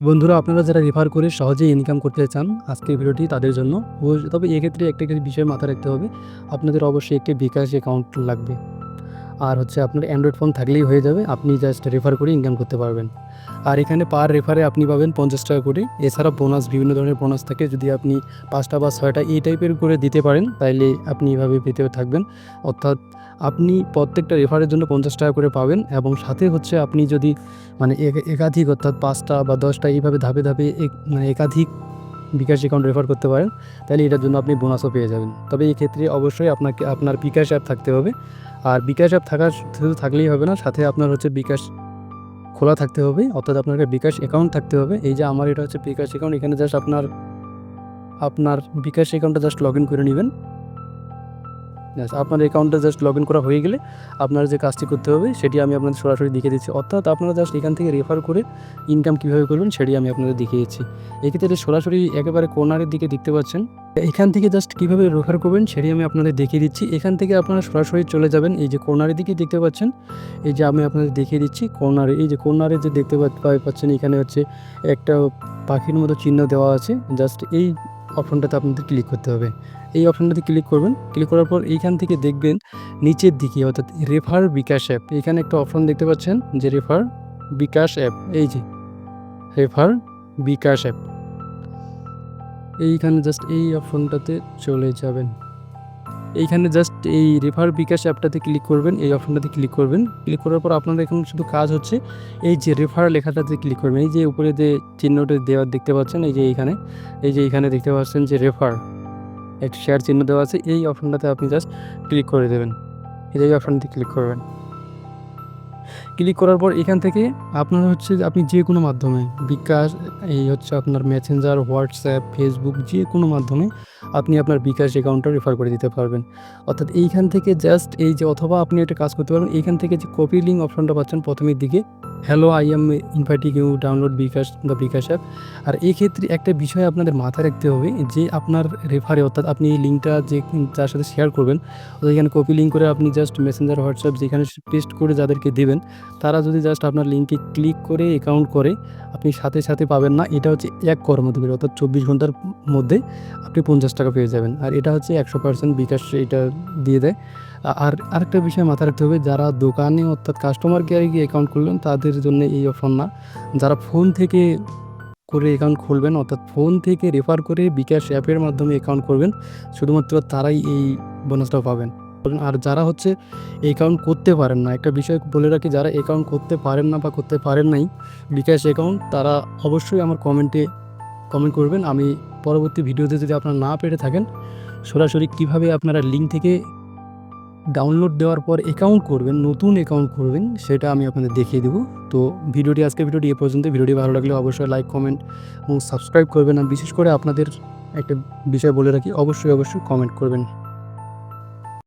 বন্ধুরা, আপনারা যারা রেফার করে সহজে ইনকাম করতে চান আজকের ভিডিওটি তাদের জন্য তবে এক্ষেত্রে একটা বিষয় মাথায় রাখতে হবে। আপনাদের অবশ্যই একটি বিকাশ অ্যাকাউন্ট লাগবে। আর হচ্ছে আপনার অ্যান্ড্রয়েড ফোন থাকলেই হয়ে যাবে। আপনি জাস্ট রেফার করে ইনকাম করতে পারবেন। আর এখানে পার রেফারে আপনি পাবেন পঞ্চাশ টাকা করে। এছাড়া বোনাস বিভিন্ন ধরনের বোনাস থাকে। যদি আপনি পাঁচটা বা ছয়টা এই টাইপের করে দিতে পারেন, তাইলে আপনি এভাবে পেতে থাকবেন। অর্থাৎ আপনি প্রত্যেকটা রেফারের জন্য পঞ্চাশ টাকা করে পাবেন এবং সাথে হচ্ছে আপনি যদি মানে একাধিক অর্থাৎ পাঁচটা বা দশটা এইভাবে ধাপে ধাপে মানে একাধিক বিকাশ অ্যাকাউন্ট রেফার করতে পারেন তাহলে এটার জন্য আপনি বোনাসও পেয়ে যাবেন। তবে এই ক্ষেত্রে অবশ্যই আপনাকে, আপনার বিকাশ অ্যাপ থাকতে হবে। আর বিকাশ অ্যাপ থাকা শুধু থাকলেই হবে না সাথে আপনার হচ্ছে বিকাশ খোলা থাকতে হবে অর্থাৎ আপনার একটা বিকাশ অ্যাকাউন্ট থাকতে হবে। এই যে আমার এটা হচ্ছে বিকাশ অ্যাকাউন্ট এখানে জাস্ট আপনার আপনার বিকাশ অ্যাকাউন্টটা জাস্ট লগ ইন করে নেবেন। Yes, আপনার অ্যাকাউন্টটা জাস্ট লগ ইন করা হয়ে গেলে আপনার যে কাজটি করতে হবে সেটি আমি আপনাদের সরাসরি দেখিয়ে দিচ্ছি। অর্থাৎ আপনারা জাস্ট এখান থেকে রেফার করে ইনকাম কীভাবে করবেন সেটি আমি আপনাদের দেখিয়ে দিচ্ছি। এক্ষেত্রে সরাসরি একেবারে কর্নারের দিকে দেখতে পাচ্ছেন এখান থেকে জাস্ট কীভাবে রেফার করবেন সেটি আমি আপনাদের দেখিয়ে দিচ্ছি। এখান থেকে আপনারা সরাসরি চলে যাবেন, এই যে কর্নারের দিকে দেখতে পাচ্ছেন, এই যে আমি আপনাদের দেখিয়ে দিচ্ছি কর্নারে এই যে কর্নারে যে দেখতে পাচ্ছেন, এখানে হচ্ছে একটা পাখির মতো চিহ্ন দেওয়া আছে জাস্ট এই অপশনটাতে আপনাদের ক্লিক করতে হবে। এই অপশনটাতে ক্লিক করবেন ক্লিক করার পর এইখান থেকে দেখবেন নিচের দিকে, অর্থাৎ রেফার বিকাশ অ্যাপ এখানে একটা অপশন দেখতে পাচ্ছেন যে রেফার বিকাশ অ্যাপ এই যে রেফার বিকাশ অ্যাপ এইখানে জাস্ট এই অপশনটাতে চলে যাবেন। এইখানে জাস্ট এই রেফার বিকাশ অ্যাপটাতে ক্লিক করবেন, এই অপশনটাতে ক্লিক করবেন। ক্লিক করার পর আপনার এখন শুধু কাজ হচ্ছে এই যে রেফার লেখাটাতে ক্লিক করবেন। এই যে উপরে যে চিহ্নটা দেওয়া দেখতে পাচ্ছেন, এই যে এইখানে, এই যে এইখানে দেখতে পাচ্ছেন যে রেফার একটা শেয়ার চিহ্ন দেওয়া আছে, এই অপশনটাতে আপনি জাস্ট ক্লিক করে দেবেন। এই অপশনটি ক্লিক করবেন। ক্লিক করার পর এখান থেকে আপনার হচ্ছে আপনি যে কোনো মাধ্যমে বিকাশ, এই হচ্ছে আপনার মেসেঞ্জার হোয়াটসঅ্যাপ ফেসবুক যে কোনো মাধ্যমে আপনি আপনার বিকাশ অ্যাকাউন্টটা রেফার করে দিতে পারবেন। অর্থাৎ এইখান থেকে জাস্ট এই যে অথবা আপনি একটা কাজ করতে পারবেন, এইখান থেকে যে কপি লিঙ্ক অপশনটা পাচ্ছেন প্রথমের দিকে hello I am inviting you download bKash বা বিকাশ অ্যাপ আর এই ক্ষেত্রে একটা বিষয় আপনাদের মাথায় রাখতে হবে যে আপনার রেফারে অর্থাৎ আপনি এই লিঙ্কটা যে যার সাথে শেয়ার করবেন এখানে কপি লিঙ্ক করে আপনি জাস্ট মেসেঞ্জার হোয়াটসঅ্যাপ যেখানে পেস্ট করে যাদেরকে দেবেন, তারা যদি জাস্ট আপনার লিঙ্কে ক্লিক করে অ্যাকাউন্ট করে, আপনি সাথে সাথে পাবেন না। এটা হচ্ছে এক কর্মদিবস অর্থাৎ চব্বিশ ঘণ্টার মধ্যে আপনি পঞ্চাশ টাকা পেয়ে যাবেন। আর এটা হচ্ছে একশো পার্সেন্ট বিকাশ এটা দিয়ে দেয়। আর আরেকটা বিষয় মাথায় রাখতে হবে, যারা দোকানে অর্থাৎ কাস্টমার কেয়ারে গিয়ে অ্যাকাউন্ট খুললেন তাদের জন্য এই অপশন না। যারা ফোন থেকে করে অ্যাকাউন্ট খুলবেন, অর্থাৎ ফোন থেকে রেফার করে বিকাশ অ্যাপের মাধ্যমে অ্যাকাউন্ট করবেন, শুধুমাত্র তারাই এই বোনাসটা পাবেন। আর যারা হচ্ছে অ্যাকাউন্ট করতে পারেন না, একটা বিষয় বলে রাখি, যারা অ্যাকাউন্ট করতে পারেন না বা করতে পারেন নাই, বিকাশ অ্যাকাউন্ট তারা অবশ্যই আমার কমেন্টে কমেন্ট করবেন। আমি পরবর্তী ভিডিওতে যদি আপনারা না পেরে থাকেন, সরাসরি কীভাবে আপনারা লিঙ্ক থেকে ডাউনলোড দেওয়ার পর অ্যাকাউন্ট করবেন, নতুন অ্যাকাউন্ট করবেন, সেটা আমি আপনাদের দেখিয়ে দেবো। তো ভিডিওটি আজকে ভিডিওটি এ পর্যন্ত। ভিডিওটি ভালো লাগলে অবশ্যই লাইক কমেন্ট এবং সাবস্ক্রাইব করবেন। আর বিশেষ করে আপনাদের একটা বিষয় বলে রাখি, অবশ্যই অবশ্যই কমেন্ট করবেন।